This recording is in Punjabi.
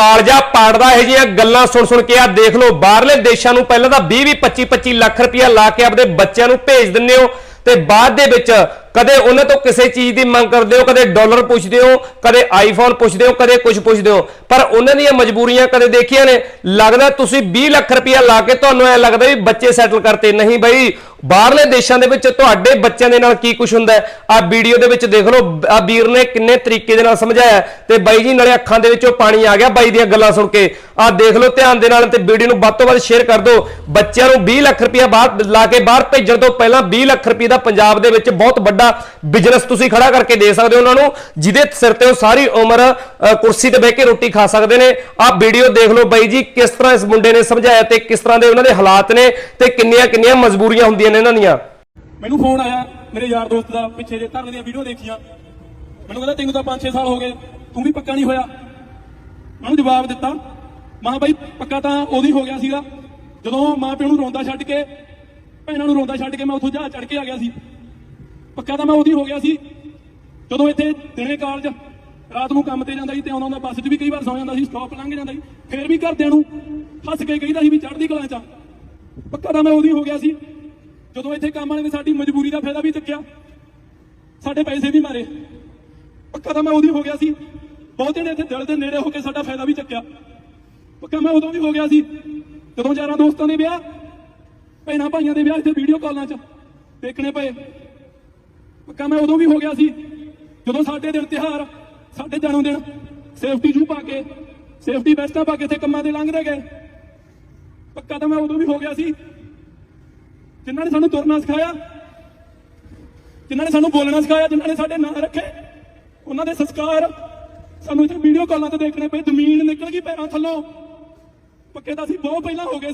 ਕਾਲਜਾ ਪਾੜਦਾ ਇਹ ਜਿਹੀਆਂ ਗੱਲਾਂ ਸੁਣ ਸੁਣ ਕੇ ਆ ਦੇਖ ਲਓ, ਬਾਹਰਲੇ ਦੇਸ਼ਾਂ ਨੂੰ ਪਹਿਲਾਂ ਤਾਂ 20 20 25 25 ਲੱਖ ਰੁਪਇਆ ਲਾ ਕੇ ਆਪਦੇ ਬੱਚਿਆਂ ਨੂੰ ਭੇਜ ਦਿੰਦੇ ਹੋ ਤੇ ਬਾਅਦ ਦੇ ਵਿੱਚ ਕਦੇ ਉਹਨਾਂ ਤੋਂ ਕਿਸੇ ਚੀਜ਼ ਦੀ ਮੰਗ ਕਰਦੇ ਹੋ, ਕਦੇ ਡਾਲਰ ਪੁੱਛਦੇ ਹੋ, ਕਦੇ ਆਈਫੋਨ ਪੁੱਛਦੇ ਹੋ, ਕਦੇ ਕੁਝ ਪੁੱਛਦੇ ਹੋ, ਪਰ ਉਹਨਾਂ ਦੀਆਂ ਮਜਬੂਰੀਆਂ ਕਦੇ ਦੇਖੀਆਂ ਨੇ? ਲੱਗਦਾ ਤੁਸੀਂ 20 ਲੱਖ ਰੁਪਇਆ ਲਾ ਕੇ ਤੁਹਾਨੂੰ ਐ ਲੱਗਦਾ ਵੀ ਬੱਚੇ ਸੈਟਲ ਕਰਤੇ। ਨਹੀਂ ਬਈ ਬਾਹਰਲੇ ਦੇਸ਼ਾਂ ਦੇ ਵਿੱਚ ਤੁਹਾਡੇ ਬੱਚਿਆਂ ਦੇ ਨਾਲ ਕੀ ਕੁਝ ਹੁੰਦਾ ਹੈ? ਆ ਵੀਡੀਓ ਦੇ ਵਿੱਚ ਦੇਖ ਲਓ ਆ ਵੀਰ ਨੇ ਕਿੰਨੇ ਤਰੀਕੇ ਦੇ ਨਾਲ ਸਮਝਾਇਆ ਤੇ ਬਾਈ ਜੀ, ਨਾਲੇ ਅੱਖਾਂ ਦੇ ਵਿੱਚੋਂ ਪਾਣੀ ਆ ਗਿਆ ਬਾਈ ਦੀਆਂ ਗੱਲਾਂ ਸੁਣ ਕੇ। ਆ ਦੇਖ ਲਓ, ਧਿਆਨ ਦੇ ਨਾਲ ਤੇ ਵੀਡੀਓ ਨੂੰ ਵੱਧ ਤੋਂ ਵੱਧ ਸ਼ੇਅਰ ਕਰ ਦਿਓ। ਬੱਚਿਆਂ ਨੂੰ 20 ਲੱਖ ਰੁਪਇਆ ਬਾਹਰ ਲਾ ਕੇ ਬਾਹਰ ਭੇਜਣ ਤੋਂ ਪਹਿਲਾਂ 20 ਲੱਖ ਰੁਪਏ ਦਾ ਪੰਜਾਬ ਦੇ ਵਿੱਚ ਬਹੁਤ ਵੱਡਾ ਬਿਜ਼ਨਸ ਤੁਸੀਂ ਖੜਾ ਕਰਕੇ ਦੇ ਸਕਦੇ ਹੋ ਉਹਨਾਂ ਨੂੰ, ਜਿਹਦੇ ਸਿਰ ਤੇ ਉਹ ਸਾਰੀ ਉਮਰ ਕੁਰਸੀ ਤੇ ਬਹਿ ਕੇ ਰੋਟੀ ਖਾ ਸਕਦੇ ਨੇ। ਆ ਵੀਡੀਓ ਦੇਖ ਲਓ ਬਾਈ ਜੀ, ਕਿਸ ਤਰ੍ਹਾਂ ਇਸ ਮੁੰਡੇ ਨੇ ਸਮਝਾਇਆ ਤੇ ਕਿਸ ਤਰ੍ਹਾਂ ਦੇ ਉਹਨਾਂ ਦੇ ਹਾਲਾਤ ਨੇ ਤੇ ਕਿੰਨੀਆਂ ਕਿੰਨੀਆਂ ਮਜਬੂਰੀਆਂ ਹੁੰਦੀਆਂ ਨੇ ਇਹਨਾਂ ਦੀਆਂ। ਮੈਨੂੰ ਫੋਨ ਆਇਆ, ਮੇਰੇ ਯਾਰ ਦੋਸਤ ਦਾ, ਪਿੱਛੇ ਜੇ ਧਰਨ ਦੀਆਂ ਵੀਡੀਓ ਦੇਖੀਆਂ। ਮੈਨੂੰ ਕਹਿੰਦਾ, ਤੈਨੂੰ ਤਾਂ 5-6 ਸਾਲ ਹੋ ਗਏ, ਤੂੰ ਵੀ ਪੱਕਾ ਨਹੀਂ ਹੋਇਆ। ਮੈਨੂੰ ਜਵਾਬ ਦਿੱਤਾ। ਮਾਂ ਬਾਈ, ਪੱਕਾ ਤਾਂ ਉਹਦੀ ਹੋ ਗਿਆ ਸੀਗਾ। ਜਦੋਂ ਮਾਂ ਪਿਓ ਨੂੰ ਰੋਂਦਾ ਛੱਡ ਕੇ, ਭੈਣਾਂ ਨੂੰ ਰੋਂਦਾ ਛੱਡ ਕੇ ਮੈਂ ਉੱਥੋਂ ਜਹਾਜ਼ ਚੜ ਕੇ ਆ ਗਿਆ ਸੀ। ਪੱਕਾ ਤਾਂ ਮੈਂ ਉਹਦੀ ਹੋ ਗਿਆ ਸੀ। ਜਦੋਂ ਇੱਥੇ ਦਿਨੇ ਕਾਲਜ, ਰਾਤ ਨੂੰ ਕੰਮ ਤੇ ਜਾਂਦਾ ਸੀ ਤੇ ਆਉਂਦਾ ਹੁੰਦਾ, ਬੱਸ 'ਚ ਵੀ ਕਈ ਵਾਰ ਸੌ ਜਾਂਦਾ ਸੀ ਸਟਾਪ ਲੰਘ ਜਾਂਦਾ ਸੀ। ਫੇਰ ਵੀ ਘਰਦਿਆਂ ਨੂੰ ਹੱਸ ਕੇ ਕਹਿੰਦਾ ਸੀ ਵੀ ਚੜ੍ਹਦੀ ਕਲਾਂ 'ਚ ਪੱਕਾ ਤਾਂ ਮੈਂ ਉਹਦੀ ਹੋ ਗਿਆ ਸੀ। ਜਦੋਂ ਇੱਥੇ ਕੰਮ ਵਾਲੇ ਨੇ ਸਾਡੀ ਮਜਬੂਰੀ ਦਾ ਫਾਇਦਾ ਵੀ ਚੱਕਿਆ, ਸਾਡੇ ਪੈਸੇ ਵੀ ਮਾਰੇ। ਪੱਕਾ ਤਾਂ ਮੈਂ ਉਹਦੀ ਹੋ ਗਿਆ ਸੀ। ਬਹੁਤੇ ਨੇ ਇੱਥੇ ਦਿਲ ਦੇ ਨੇੜੇ ਹੋ ਕੇ ਸਾਡਾ ਫਾਇਦਾ ਵੀ ਚੱਕਿਆ। ਪੱਕਾ ਮੈਂ ਉਦੋਂ ਵੀ ਹੋ ਗਿਆ ਸੀ। ਜਦੋਂ ਯਾਰਾਂ ਦੋਸਤਾਂ ਦੇ ਵਿਆਹ, ਭੈਣਾਂ ਭਾਈਆਂ ਦੇ ਵਿਆਹ ਇੱਥੇ ਵੀਡੀਓ ਕਾਲਾਂ 'ਚ ਦੇਖਣੇ ਪਏ। ਪੱਕਾ ਮੈਂ ਉਦੋਂ ਵੀ ਹੋ ਗਿਆ ਸੀ। ਜਦੋਂ ਸਾਡੇ ਦਿਨ ਤਿਹਾਰ ਸਾਡੇ ਜਨਮ ਦਿਨ ਸੇਫਟੀ ਸ਼ੂ ਪਾ ਕੇ ਸੇਫਟੀ ਵੈਸਟਾਂ ਪਾ ਕੇ ਇੱਥੇ ਕੰਮਾਂ ਤੇ ਲੰਘਦੇ ਗਏ। ਪੱਕਾ ਤਾਂ ਮੈਂ ਉਦੋਂ ਵੀ ਹੋ ਗਿਆ ਸੀ। ਜਿਨ੍ਹਾਂ ਨੇ ਸਾਨੂੰ ਤੁਰਨਾ ਸਿਖਾਇਆ, ਜਿਨ੍ਹਾਂ ਨੇ ਸਾਨੂੰ ਬੋਲਣਾ ਸਿਖਾਇਆ, ਜਿਨ੍ਹਾਂ ਨੇ ਸਾਡੇ ਨਾਂ ਰੱਖੇ, ਉਹਨਾਂ ਦੇ ਸੰਸਕਾਰ ਸਾਨੂੰ ਇੱਥੇ ਵੀਡੀਓ ਕਾਲਾਂ ਤੇ ਦੇਖਣੇ ਪਏ, ਜ਼ਮੀਨ ਨਿਕਲ ਗਈ ਪੈਰਾਂ ਥੱਲੋਂ। ਪੱਕੇ ਤਾਂ ਅਸੀਂ ਬਹੁਤ ਪਹਿਲਾਂ ਹੋ ਗਏ